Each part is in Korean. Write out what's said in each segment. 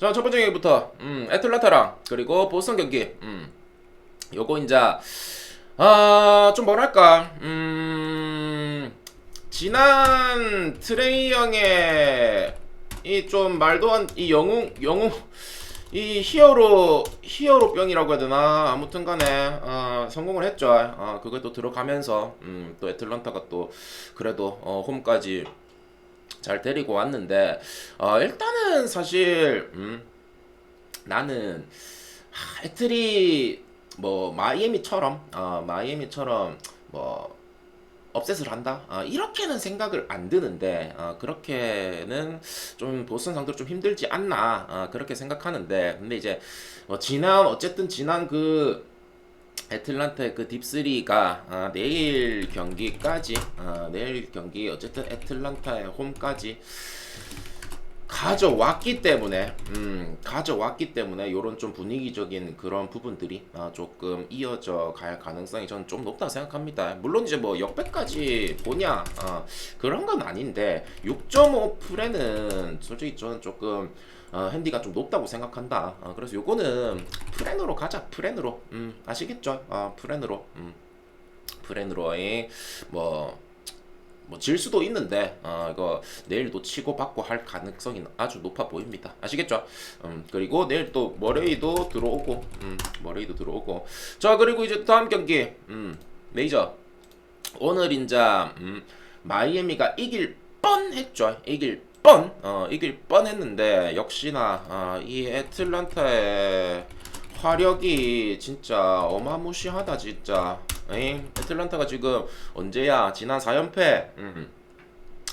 자, 첫 번째 경기부터 음, 애틀란타랑 그리고 보스턴 경기. 음. 요거 이제 아, 좀 뭐랄까? 음. 지난 트레이 형의 이 좀 말도 안 이 영웅 영웅 이 히어로 히어로 병이라고 해야 되나 아무튼 간에 어, 성공을 했죠. 어, 그게 또 들어가면서 음, 또 애틀란타가 또 그래도 어, 홈까지 잘 데리고 왔는데 어, 일단은 사실 음, 나는 하, 애틀이 뭐 마이애미처럼 어, 마이애미처럼 뭐 업셋을 한다? 어, 이렇게는 생각을 안 드는데 어, 그렇게는 좀 보스턴 상대로 좀 힘들지 않나 어, 그렇게 생각하는데 근데 이제 뭐 지난 어쨌든 지난 그 애틀란타의 그 딥3가 아, 내일 경기까지 아, 내일 경기 어쨌든 애틀란타의 홈까지 가져왔기 때문에 음, 가져왔기 때문에 요런 좀 분위기적인 그런 부분들이 아, 조금 이어져 갈 가능성이 저는 좀 높다고 생각합니다. 물론 이제 뭐 역배까지 보냐 아, 그런 건 아닌데 6.5 프레는 솔직히 저는 조금 어, 핸디가 좀 높다고 생각한다. 어, 그래서 요거는 프렌으로 가자. 프렌으로. 음, 아시겠죠? 어, 프렌으로. 음, 프렌으로의 뭐. 뭐 질 수도 있는데 어 이거 내일도 치고 받고 할 가능성이 아주 높아 보입니다. 아시겠죠? 음 그리고 내일 또 머레이도 들어오고 음 머레이도 들어오고 자 그리고 이제 다음 경기 음 메이저 오늘 인제 음 마이애미가 이길 뻔했죠. 이길 뻔, 어, 이길 뻔했는데 역시나 어, 이 애틀란타의 화력이 진짜 어마무시하다 진짜. 에잉? 애틀란타가 지금 언제야? 지난 4연패. 음.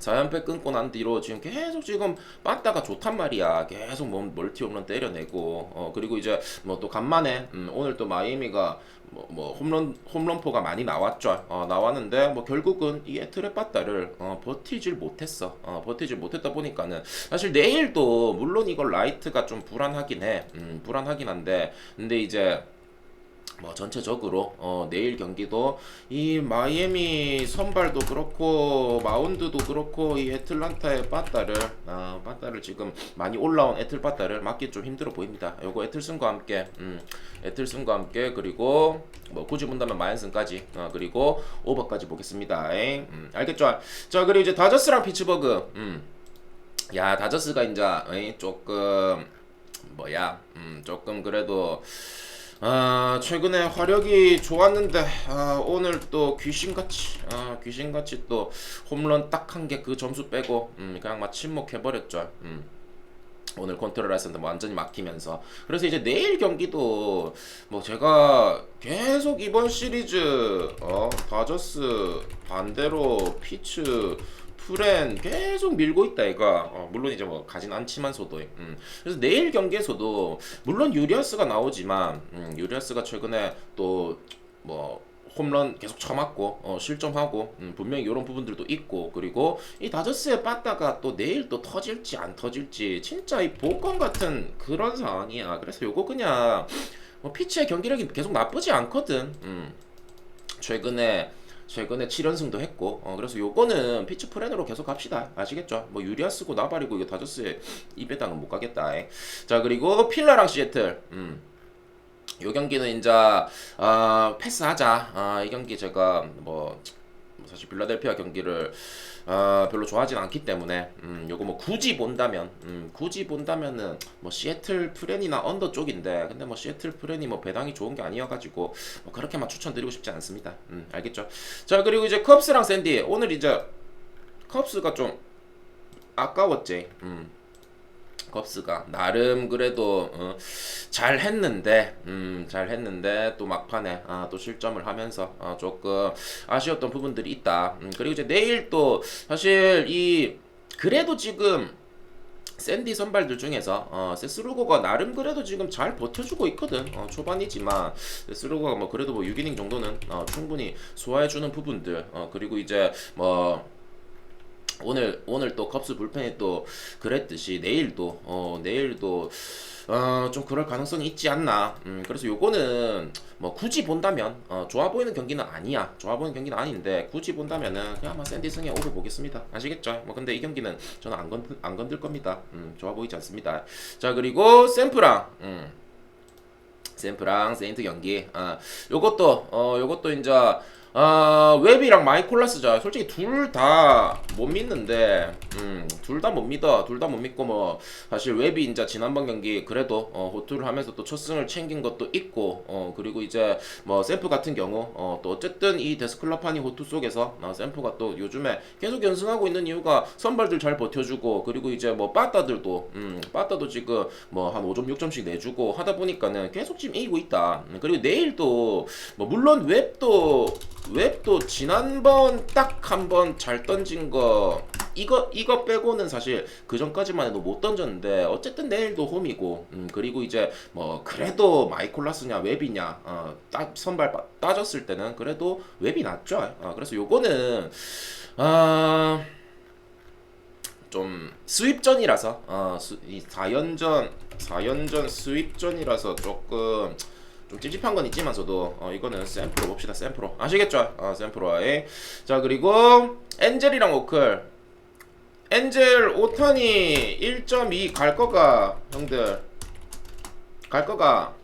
4연패 끊고 난 뒤로 지금 계속 지금 빠따가 좋단 말이야. 계속 뭐 멀티 홈런 때려내고 어 그리고 이제 뭐 또 간만에 음, 오늘 또 마이애미가 뭐, 뭐 홈런 홈런포가 많이 나왔죠. 어 나왔는데 뭐 결국은 이 애틀의 빠따를 어 버티질 못했어. 어 버티질 못했다 보니까는 사실 내일도 물론 이거 라이트가 좀 불안하긴 해. 음 불안하긴 한데 근데 이제 뭐 전체적으로 어 내일 경기도 이 마이애미 선발도 그렇고 마운드도 그렇고 이 애틀란타의 빠따를 아 빠따를 지금 많이 올라온 애틀 빠따를 맞기 좀 힘들어 보입니다. 요거 애틀슨과 함께 음 애틀슨과 함께 그리고 뭐 굳이 본다면 마이언슨까지 어 그리고 오버까지 보겠습니다. 음 알겠죠? 자 그리고 이제 다저스랑 피츠버그 음 야 다저스가 이제 조금 뭐야 음 조금 그래도 아 최근에 화력이 좋았는데 아, 오늘 또 귀신같이 아, 귀신같이 또 홈런 딱 한 개 그 점수 빼고 음, 그냥 막 침묵해버렸죠. 음. 오늘 컨트롤 했었는데 완전히 막히면서 그래서 이제 내일 경기도 뭐 제가 계속 이번 시리즈 어 다저스 반대로 피츠 프렌 계속 밀고 있다 이가 어, 물론 이제 뭐 가진 않지만서도 음. 그래서 내일 경기에서도 물론 유리아스가 나오지만 음, 유리아스가 최근에 또뭐 홈런 계속 쳐맞고 어, 실점하고 음, 분명히 이런 부분들도 있고 그리고 이 다저스의 빠따가 또 내일 또 터질지 안 터질지 진짜 이 복권 같은 그런 상황이야 그래서 요거 그냥 뭐 피치의 경기력이 계속 나쁘지 않거든 음. 최근에 최근에 7연승도 했고 어, 그래서 요거는 피치 프렌으로 계속 갑시다. 아시겠죠? 뭐 유리아스고 나발이고 이거 다저스의 입에당은 못 가겠다. 에. 자 그리고 필라랑 시애틀. 음. 요 경기는 이제 아 패스하자. 아, 이 경기 제가 뭐 사실 빌라델피아 경기를 아, 별로 좋아하진 않기 때문에 음, 요거 뭐 굳이 본다면 음, 굳이 본다면은 뭐 시애틀 프렌이나 언더 쪽인데 근데 뭐 시애틀 프렌이 뭐 배당이 좋은 게 아니어가지고 뭐 그렇게만 추천드리고 싶지 않습니다. 음, 알겠죠? 자 그리고 이제 컵스랑 샌디 오늘 이제 컵스가 좀 아까웠지. 음. 컵스가 나름 그래도 어, 잘 했는데 음, 잘 했는데 또 막판에 아, 또 실점을 하면서 어, 조금 아쉬웠던 부분들이 있다. 음, 그리고 이제 내일 또 사실 이 그래도 지금 샌디 선발들 중에서 어, 세스루고가 나름 그래도 지금 잘 버텨주고 있거든. 어, 초반이지만 세스루고가 뭐 그래도 뭐 6이닝 정도는 어, 충분히 소화해주는 부분들. 어, 그리고 이제 뭐 오늘 오늘 또 컵스 불펜이 또 그랬듯이 내일도 어 내일도 어 좀 그럴 가능성이 있지 않나. 음 그래서 요거는 뭐 굳이 본다면 어 좋아 보이는 경기는 아니야. 좋아 보이는 경기는 아닌데 굳이 본다면은 그냥 뭐 샌디 승에 오를 보겠습니다. 아시겠죠? 뭐 근데 이 경기는 저는 안 건들 안 건들 겁니다. 음 좋아 보이지 않습니다. 자 그리고 샘프랑 음 샘프랑 세인트 경기. 아, 요것도 어 요것도 이제 아, 웹이랑 마이콜라스죠. 솔직히 둘 다 못 믿는데, 음, 둘 다 못 믿어. 둘 다 못 믿고 뭐 사실 웹이 이제 지난번 경기 그래도 어, 호투를 하면서 또 첫 승을 챙긴 것도 있고, 어, 그리고 이제 뭐 샘프 같은 경우 어, 또 어쨌든 이 데스클럽하니 호투 속에서 어, 샘프가 또 요즘에 계속 연승하고 있는 이유가 선발들 잘 버텨주고, 그리고 이제 뭐 빠따들도, 음, 빠따도 지금 뭐 한 5점 6점씩 내주고 하다 보니까는 계속 지금 이기고 있다. 음, 그리고 내일도 뭐 물론 웹도 웹도 지난번 딱 한 번 잘 던진 거 이거 이거 빼고는 사실 그 전까지만 해도 못 던졌는데 어쨌든 내일도 홈이고 음, 그리고 이제 뭐 그래도 마이콜라스냐 웹이냐 어, 따, 선발 빠- 따졌을 때는 그래도 웹이 낫죠. 어, 그래서 요거는 아. 좀 수입전이라서 어, 수, 이 4연전 4연전 수입전이라서 조금 좀 찝찝한 건 있지만서도 어, 이거는 샘프로 봅시다 샘프로. 아시겠죠? 어, 샘프로의. 자 그리고 엔젤이랑 오클. 엔젤 오탄이 1.2 갈 거가 형들. 갈 거가.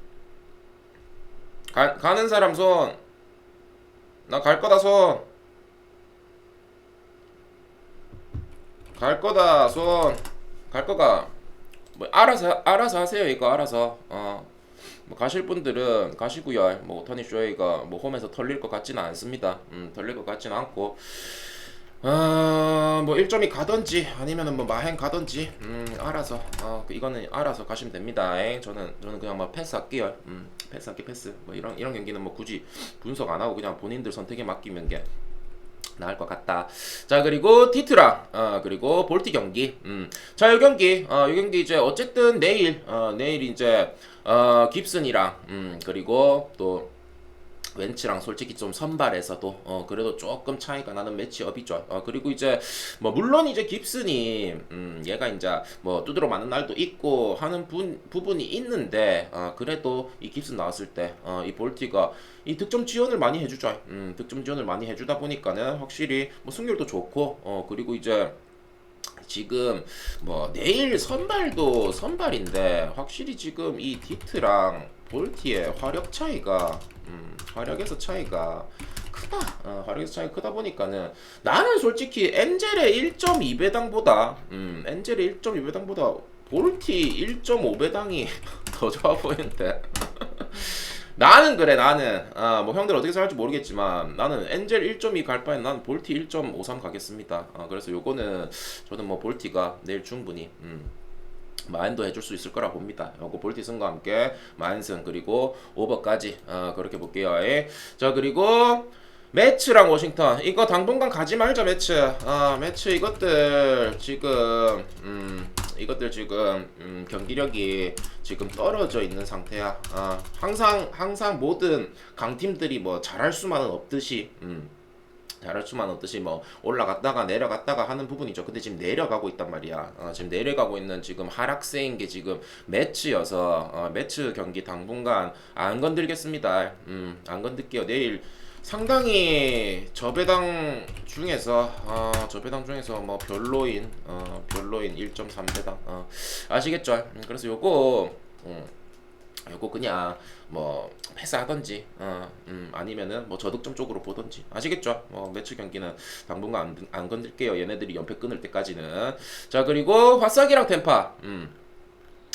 가, 가는 사람 손. 나 갈 거다 손. 갈 거다 손. 갈 거가. 뭐 알아서 알아서 하세요 이거 알아서. 어. 뭐 가실 분들은 가시고요. 뭐 토니 쇼이가 뭐 홈에서 털릴 것 같지는 않습니다. 음, 털릴 것 같지는 않고. 아, 뭐 1점이 가든지 아니면은 뭐 마행 가든지 음, 알아서 어, 이거는 알아서 가시면 됩니다. 에 저는 저는 그냥 뭐 패스 할게요. 음, 패스 할게 패스. 뭐 이런 이런 경기는 뭐 굳이 분석 안 하고 그냥 본인들 선택에 맡기면 게 나을 것 같다. 자 그리고 티트랑 어 그리고 볼티 경기. 음. 자이 경기 어이 경기 이제 어쨌든 내일 어 내일 이제 어 깁슨이랑 음 그리고 또 웬츠랑 솔직히 좀 선발에서도 어 그래도 조금 차이가 나는 매치업이죠. 어 그리고 이제 뭐 물론 이제 깁슨이 음 얘가 이제 뭐 두드러 맞는 날도 있고 하는 분, 부분이 있는데 어 그래도 이 깁슨 나왔을 때 어 이 볼티가 이 득점 지원을 많이 해주죠. 음 득점 지원을 많이 해주다 보니까는 확실히 뭐 승률도 좋고 어 그리고 이제 지금 뭐 내일 선발도 선발인데 확실히 지금 이 디트랑 볼티의 화력 차이가 음, 화력에서 차이가 크다. 어, 화력에서 차이가 크다 보니까는 나는 솔직히 엔젤의 1.2배당보다 음, 엔젤의 1.2배당보다 볼티 1.5배당이 더 좋아 보이는데. 나는 그래 나는 아, 뭐 형들 어떻게 생각할지 모르겠지만 나는 엔젤 1.2 갈 바엔 난 볼티 1.53 가겠습니다 아, 그래서 요거는 저는 뭐 볼티가 내일 충분히 음, 마인도 해줄 수 있을 거라 봅니다. 요거 볼티 승과 함께 마인승 그리고 오버까지 어, 그렇게 볼게요. 예. 자 그리고 매츠랑 워싱턴 이거 당분간 가지 말자 매츠. 아 매츠 이것들 지금 음 이것들 지금 음, 경기력이 지금 떨어져 있는 상태야. 아 항상 항상 모든 강팀들이 뭐 잘할 수만은 없듯이 음. 잘할 수만 없듯이 뭐 올라갔다가 내려갔다가 하는 부분이죠. 근데 지금 내려가고 있단 말이야. 어, 지금 내려가고 있는 지금 하락세인 게 지금 매치여서 어, 매치 경기 당분간 안 건들겠습니다. 음, 안 건들게요. 내일 상당히 저배당 중에서 어, 저배당 중에서 뭐 별로인 어, 별로인 1.3배당 어, 아시겠죠? 음, 그래서 요거 음, 요거 그냥 뭐 패스하던지 어, 음, 아니면은 뭐 저득점 쪽으로 보던지 아시겠죠? 뭐 매치 경기는 당분간 안, 안 건들게요. 얘네들이 연패 끊을 때까지는 자 그리고 화싹이랑 템파 음.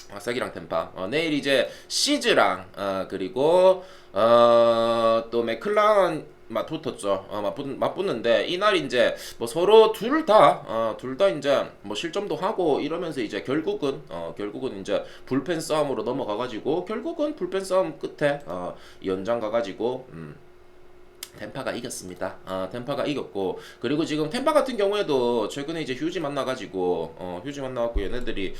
화싹이랑 템파 어, 내일 이제 시즈랑 어, 그리고 어, 또 맥클라운 맞붙었죠. 어, 맞붙, 맞붙는데 이날 이제 뭐 서로 둘 다, 어, 둘 다 이제 뭐 실점도 하고 이러면서 이제 결국은 어, 결국은 이제 불펜 싸움으로 넘어가가지고 결국은 불펜 싸움 끝에 어, 연장 가가지고 음, 템파가 이겼습니다. 아, 템파가 이겼고 그리고 지금 템파 같은 경우에도 최근에 이제 휴지 만나가지고 어, 휴지 만나갖고 얘네들이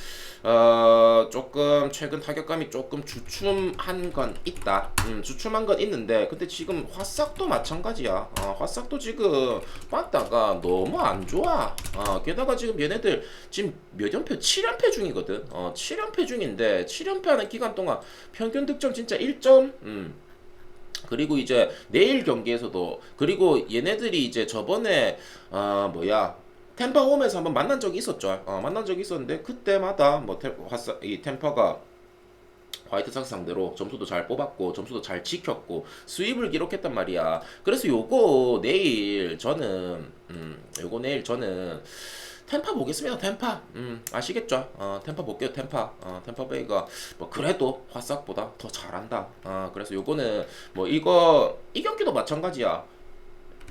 어, 조금 최근 타격감이 조금 주춤한 건 있다. 음, 주춤한 건 있는데 근데 지금 화싹도 마찬가지야. 어, 화싹도 지금 빠따가 너무 안 좋아. 어, 게다가 지금 얘네들 지금 몇 연패? 7연패 중이거든. 어, 7연패 중인데 7연패하는 기간 동안 평균 득점 진짜 1점. 음. 그리고 이제 내일 경기에서도 그리고 얘네들이 이제 저번에 아 뭐야 템파 홈에서 한번 만난 적이 있었죠. 어, 만난 적이 있었는데 그때마다 뭐 템, 화사, 이 템파가 화이트삭스 상대로 점수도 잘 뽑았고 점수도 잘 지켰고 수입을 기록했단 말이야. 그래서 요거 내일 저는 음 요거 내일 저는 템파 보겠습니다. 템파. 음, 아시겠죠? 어, 템파 볼게요. 템파. 어, 템파 베이가 뭐 그래도 화싹보다 더 잘한다. 어, 그래서 요거는 뭐 이거 이 경기도 마찬가지야.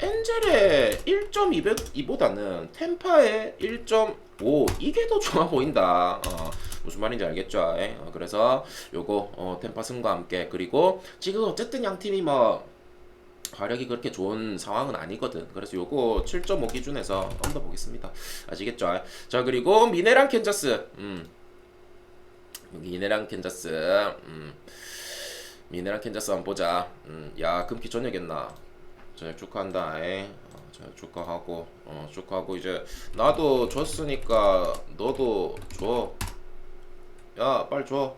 엔젤의 1.2보다는 템파의 1.5 이게 더 좋아 보인다. 어, 무슨 말인지 알겠죠? 에? 어, 그래서 요거 어, 템파 승과 함께 그리고 지금 어쨌든 양 팀이 뭐 화력이 그렇게 좋은 상황은 아니거든. 그래서 요거 7.5 기준에서 언더 보겠습니다. 아시겠죠? 자 그리고 미네랑 캔자스. 음. 미네랑 캔자스. 음. 미네랑 캔자스 한번 보자. 음. 야 금키 저녁했나? 저녁 축하한다. 에. 어, 저녁 축하하고 어 축하하고 이제 나도 줬으니까 너도 줘. 야 빨리 줘.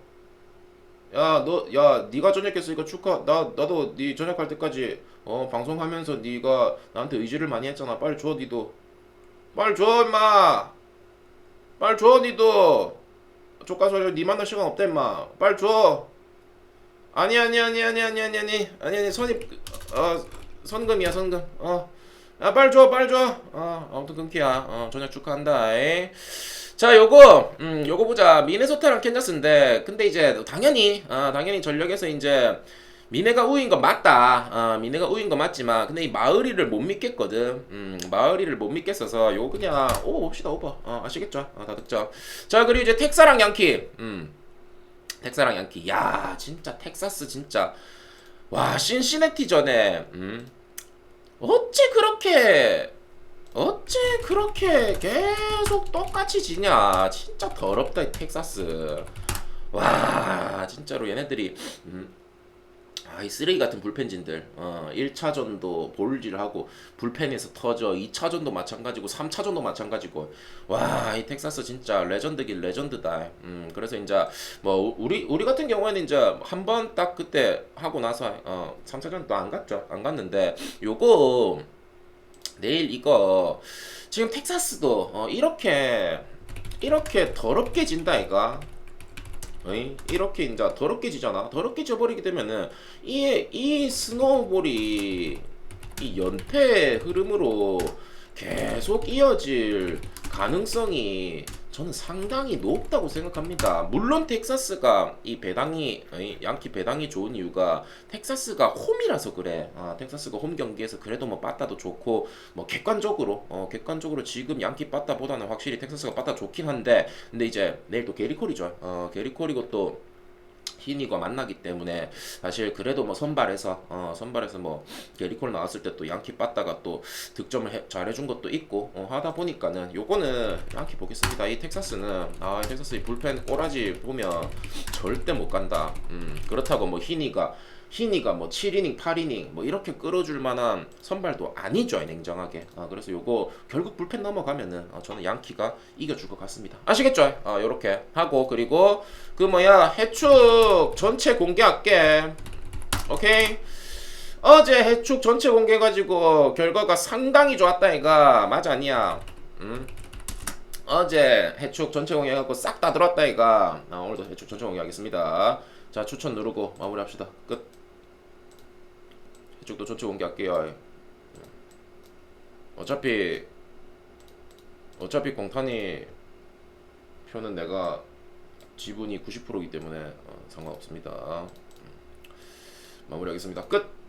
야, 너, 야, 네가 전역했으니까 축하. 나, 나도 네 전역할 때까지 어 방송하면서 네가 나한테 의지를 많이 했잖아. 빨리 줘, 니도. 빨리 줘, 임마. 빨리 줘, 니도. 조카서 네 만날 시간 없다, 임마. 빨리 줘. 아니, 아니, 아니, 아니, 아니, 아니, 아니, 아니, 아니, 선입, 어, 선금이야, 선금. 어, 아, 빨리 줘, 빨리 줘. 어, 아무튼 금키야. 어, 전역 축하한다. 에. 자, 요거, 음, 요거 보자. 미네소타랑 캔자스인데, 근데 이제 당연히, 아, 당연히 전력에서 이제 미네가 우인 건 맞다. 아, 미네가 우인 건 맞지만, 근데 이 마을이를 못 믿겠거든. 음, 마을이를 못 믿겠어서 요거 그냥 오버 봅시다, 오버. 어, 아시겠죠? 어, 다 득점. 자, 그리고 이제 텍사랑 양키. 음, 텍사랑 양키. 야, 진짜 텍사스 진짜. 와, 신시내티 전에, 음, 어째 그렇게 어째 그렇게 계속 똑같이 지냐? 진짜 더럽다 이 텍사스. 와 진짜로 얘네들이 음, 아이 쓰레기 같은 불펜진들. 어 1차전도 볼질하고 불펜에서 터져. 2차전도 마찬가지고 3차전도 마찬가지고. 와 이 텍사스 진짜 레전드긴 레전드다. 음 그래서 이제 뭐 우리 우리 같은 경우에는 이제 한 번 딱 그때 하고 나서 어 3차전 또안 갔죠. 안 갔는데 요거 내일 이거 지금 텍사스도 어, 이렇게 이렇게 더럽게 진다 이가 어이? 이렇게 이제 더럽게 지잖아 더럽게 져버리게 되면은 이, 이 스노우볼이 이 연패 흐름으로 계속 이어질 가능성이 저는 상당히 높다고 생각합니다. 물론 텍사스가 이 배당이 이 양키 배당이 좋은 이유가 텍사스가 홈이라서 그래. 아, 텍사스가 홈 경기에서 그래도 뭐 빠따도 좋고 뭐 객관적으로 어, 객관적으로 지금 양키 빠따보다는 확실히 텍사스가 빠따 좋긴 한데 근데 이제 내일 또 게리콜이죠. 어, 게리콜이고 또 히니가 만나기 때문에 사실 그래도 뭐 선발에서 어 선발에서 뭐 게리콜 나왔을 때 또 양키 빠따가 또 득점을 해, 잘해준 것도 있고 어, 하다 보니까는 요거는 양키 보겠습니다. 이 텍사스는 아 텍사스 이 불펜 꼬라지 보면 절대 못 간다. 음 그렇다고 뭐 히니가 히니가 뭐 7이닝, 8이닝 뭐 이렇게 끌어줄 만한 선발도 아니죠 냉정하게. 아 그래서 요거 결국 불펜 넘어가면은 어, 저는 양키가 이겨줄 것 같습니다. 아시겠죠? 아 요렇게 하고 그리고 그 뭐야 해축 전체 공개할게. 오케이? 어제 해축 전체 공개해가지고 결과가 상당히 좋았다 이가 맞아 아니야. 음? 어제 해축 전체 공개해갖고 싹 다 들었다 이가 아, 오늘도 해축 전체 공개하겠습니다. 자 추천 누르고 마무리합시다. 끝 해축도 전체 공개할게요. 어차피 어차피 공탄이 표는 내가 지분이 90%이기 때문에 어, 상관없습니다. 음. 마무리하겠습니다. 끝